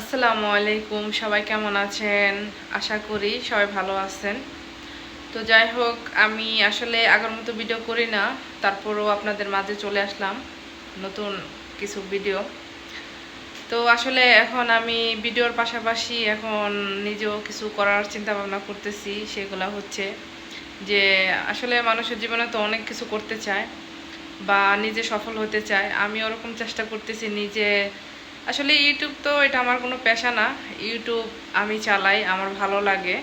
আসসালামু আলাইকুম, সবাই কেমন আছেন? আশা করি সবাই ভালো আছেন। তো যাই হোক, আমি আসলে আগের মতো ভিডিও করি না, তারপরও আপনাদের মাঝে চলে আসলাম নতুন কিছু ভিডিও তো আসলে এখন আমি ভিডিওর পাশাপাশি এখন নিজেও কিছু করার চিন্তা ভাবনা করতেছি, সেগুলো হচ্ছে যে আসলে মানুষের জীবনে তো অনেক কিছু করতে চায় বা নিজে সফল হতে চায়। আমি ওরকম চেষ্টা করতেছি নিজে আসলে ইউটিউব তো এটা আমার কোনো পেশা না। ইউটিউব আমি চালাই, আমার ভালো লাগে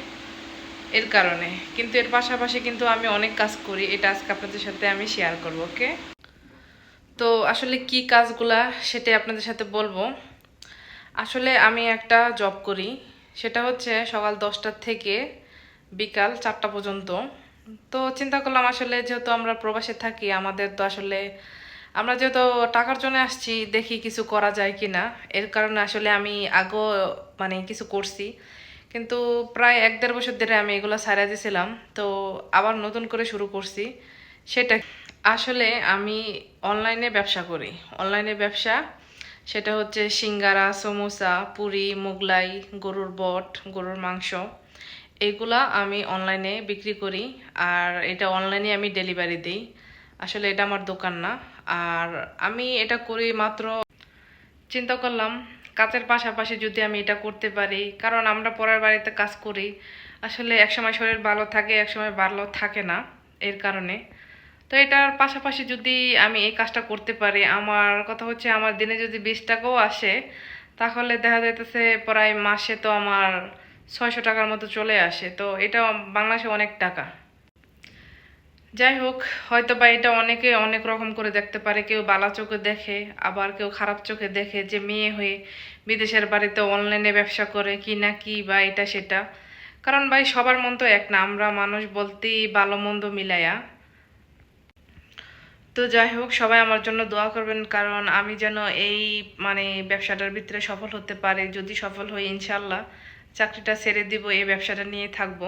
এর কারণে। কিন্তু এর পাশাপাশি কিন্তু আমি অনেক কাজ করি, এটা আজকে আপনাদের সাথে আমি শেয়ার করব, ওকে? তো আসলে কি কাজগুলা সেটাই আপনাদের সাথে বলব। আসলে আমি একটা জব করি, সেটা হচ্ছে সকাল দশটার থেকে বিকাল চারটা পর্যন্ত। তো চিন্তা করলাম আসলে যেহেতু আমরা প্রবাসে থাকি, আমাদের তো আসলে আমরা যেহেতু টাকার জন্য আসছি, দেখি কিছু করা যায় কি না এর কারণে আসলে আমি আগেও মানে কিছু করছি। কিন্তু প্রায় এক দেড় বছর ধরে আমি এগুলো সারা দিয়েছিলাম তো আবার নতুন করে শুরু করছি। সেটা আসলে আমি অনলাইনে ব্যবসা করি। অনলাইনে ব্যবসা, সেটা হচ্ছে সিঙ্গারা, সমোসা, পুরি, মোগলাই, গরুর বট, গরুর মাংস। এগুলা আমি অনলাইনে বিক্রি করি। আর এটা অনলাইনে আমি ডেলিভারি দিই। আসলে এটা আমার দোকান না। আর আমি এটা করি মাত্র চিন্তা করলাম কাজের পাশাপাশি যদি আমি এটা করতে পারি, কারণ আমরা পরের বাড়িতে কাজ করি। আসলে একসময় শরীর ভালো থাকে, একসময় ভালো থাকে না এর কারণে। তো এটার পাশাপাশি যদি আমি এই কাজটা করতে পারি, আমার কথা হচ্ছে আমার দিনে যদি বিশ টাকাও আসে, তাহলে দেখা যাইতেছে প্রায় মাসে তো আমার ছয়শো টাকার মতো চলে আসে। তো এটা বাংলাদেশে অনেক টাকা। যাই হোক, হয়তো বা এটা অনেকে অনেক রকম করে দেখতে পারে। কেউ বালা চোখে দেখে, আবার কেউ খারাপ চোখে দেখে যে মেয়ে হয়ে বিদেশের বাড়িতে অনলাইনে ব্যবসা করে কি না কি বা এটা সেটা। কারণ ভাই, সবার মন তো এক না, আমরা মানুষ বলতেই ভালো মন্দ মিলাইয়া তো যাই হোক, সবাই আমার জন্য দোয়া করবেন, কারণ আমি যেন এই মানে ব্যবসাটার ভিতরে সফল হতে পারি। যদি সফল হই ইনশাল্লাহ চাকরিটা ছেড়ে দিব, এই ব্যবসাটা নিয়ে থাকব।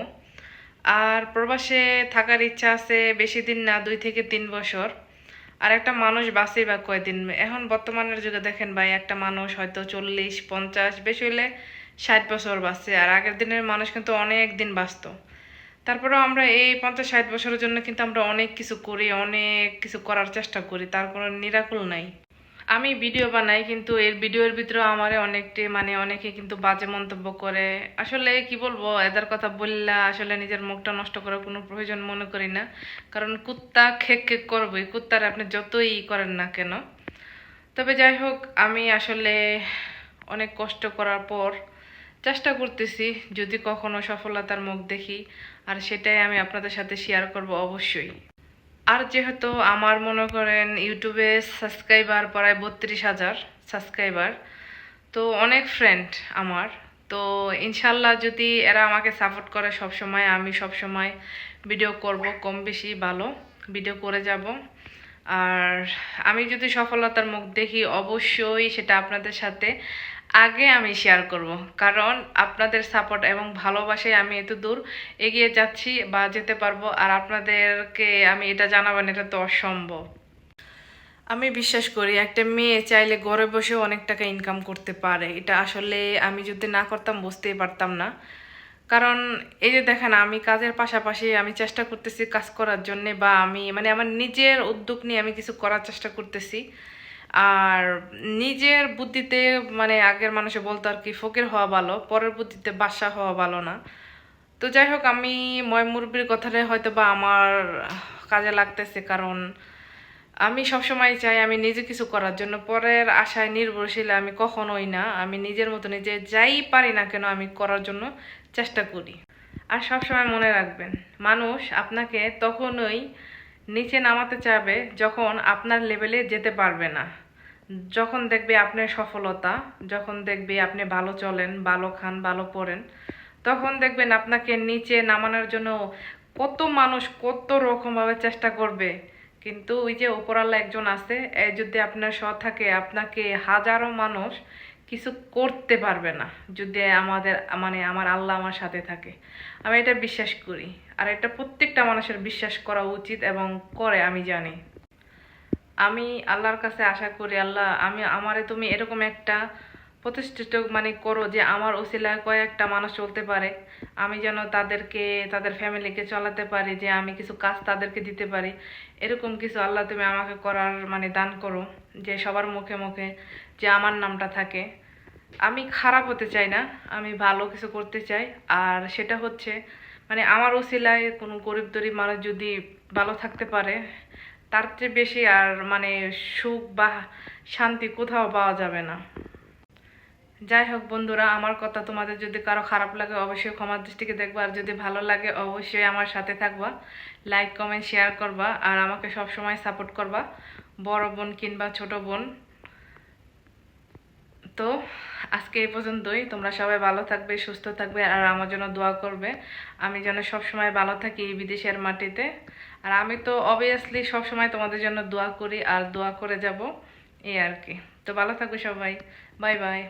আর প্রবাসে থাকার ইচ্ছা আছে বেশি দিন না, দুই থেকে তিন বছর। আর একটা মানুষ বাঁচে বা কয়দিন? এখন বর্তমানের যুগে দেখেন ভাই, একটা মানুষ হয়তো চল্লিশ, পঞ্চাশ, বেশি হলে ষাট বছর বাঁচছে আর আগের দিনের মানুষ কিন্তু অনেক দিন বাঁচত। তারপরেও আমরা এই পঞ্চাশ, ষাট বছরের জন্য কিন্তু আমরা অনেক কিছু করি, অনেক কিছু করার চেষ্টা করি। তার কোনো নিরাকুল নাই। আমি ভিডিও বানাই, কিন্তু এর ভিডিওর ভিতরেও আমারে অনেকটি মানে অনেকে কিন্তু বাজে মন্তব্য করে। আসলে কি বলব, এদের কথা বললা আসলে নিজের মুখটা নষ্ট করার কোনো প্রয়োজন মনে করি না। কারণ কুত্তা খেক খেক করবই, কুত্তার আপনি যতই করেন না কেন। তবে যাই হোক, আমি আসলে অনেক কষ্ট করার পর চেষ্টা করতেছি যদি কখনো সফলতার মুখ দেখি। আর সেটাই আমি আপনাদের সাথে শেয়ার করব অবশ্যই। আর যেহেতু আমার মনে করেন ইউটিউবে সাবস্ক্রাইবার প্রায় বত্রিশ হাজার সাবস্ক্রাইবার, তো অনেক ফ্রেন্ড আমার। তো ইনশাল্লাহ যদি এরা আমাকে সাপোর্ট করে সব সময় আমি সব সময় ভিডিও করব, কম বেশি ভালো ভিডিও করে যাব। আর আমি যদি সফলতার মুখ দেখি, অবশ্যই সেটা আপনাদের সাথে আগে আমি শেয়ার করব। কারণ আপনাদের সাপোর্ট এবং ভালোবাসায় আমি এত দূর এগিয়ে যাচ্ছি বা যেতে পারব আর আপনাদেরকে আমি এটা জানাবেন এটা তো অসম্ভব। আমি বিশ্বাস করি, একটা মেয়ে চাইলে ঘরে বসে অনেক টাকা ইনকাম করতে পারে। এটা আসলে আমি যদি না করতাম বুঝতেই পারতাম না। কারণ এই যে দেখেন, আমি কাজের পাশাপাশি আমি চেষ্টা করতেছি কাজ করার জন্যে বা আমি মানে আমার নিজের উদ্যোগ নিয়ে আমি কিছু করার চেষ্টা করতেছি। আর নিজের বুদ্ধিতে মানে আগের মানুষে বলতো আর কি, ফকির হওয়া ভালো, পরের বুদ্ধিতে বাসা হওয়া ভালো না। তো যাই হোক, আমি ময় মুরব্বীর কথাটাই হয়তো বা আমার কাজে লাগতেছে, কারণ আমি সবসময় চাই আমি নিজে কিছু করার জন্য। পরের আশায় নির্ভরশীল আমি কখনোই না। আমি নিজের মতো নিজে যাই পারি না কেন আমি করার জন্য চেষ্টা করি। আর সবসময় মনে রাখবেন, মানুষ আপনাকে তখনই নিচে নামাতে চাবে যখন আপনার লেভেলে যেতে পারবে না। যখন দেখবে আপনার সফলতা, যখন দেখবে আপনি ভালো চলেন, ভালো খান, ভালো পড়েন, তখন দেখবেন আপনাকে নিচে নামানোর জন্য কত মানুষ কত রকমভাবে চেষ্টা করবে। কিন্তু ওই যে উপরাল্লা একজন আছে যদি আপনার সৎ থাকে, আপনাকে হাজারো মানুষ কিছু করতে পারবে না, যদি আমাদের মানে আমার আল্লাহ আমার সাথে থাকে। আমি এটা বিশ্বাস করি। আর এটা প্রত্যেকটা মানুষের বিশ্বাস করা উচিত এবং করে, আমি জানি। আমি আল্লাহর কাছে আশা করি, আল্লাহ, আমি, আমারে তুমি এরকম একটা প্রতিষ্ঠিত মানে করো যে আমার ওসিলায় কয়েকটা মানুষ চলতে পারে। আমি যেন তাদেরকে, তাদের ফ্যামিলিকে চালাতে পারি, যে আমি কিছু কাজ তাদেরকে দিতে পারি। এরকম কিছু আল্লাহ তুমি আমাকে করার মানে দান করো, যে সবার মুখে মুখে যে আমার নামটা থাকে। আমি খারাপ হতে চাই না, আমি ভালো কিছু করতে চাই। আর সেটা হচ্ছে মানে আমার ওসিলায় কোনো গরিব দরিব মানুষ যদি ভালো থাকতে পারে, তার চেয়ে বেশি আর মানে সুখ বা শান্তি কোথাও পাওয়া যাবে না। যাই হোক বন্ধুরা, আমার কথা তোমাদের যদি কারও খারাপ লাগে অবশ্যই ক্ষমার দৃষ্টিকে দেখবা, আর যদি ভালো লাগে অবশ্যই আমার সাথে থাকবা। লাইক কমেন্ট শেয়ার করবা আর আমাকে সব সময় সাপোর্ট করবা। বড় বোন কিংবা ছোট বোন। তো আজকে এই পর্যন্তই। তোমরা সবাই ভালো থাকবে, সুস্থ থাকবে আর আমার জন্য দোয়া করবে। আমি যেন সবসময় ভালো থাকি এই বিদেশের মাটিতে। আর আমি তো অবভিয়াসলি সবসময় তোমাদের জন্য দোয়া করি আর দোয়া করে যাব। এই আর কি। তো ভালো থাকবে সবাই। Bye bye.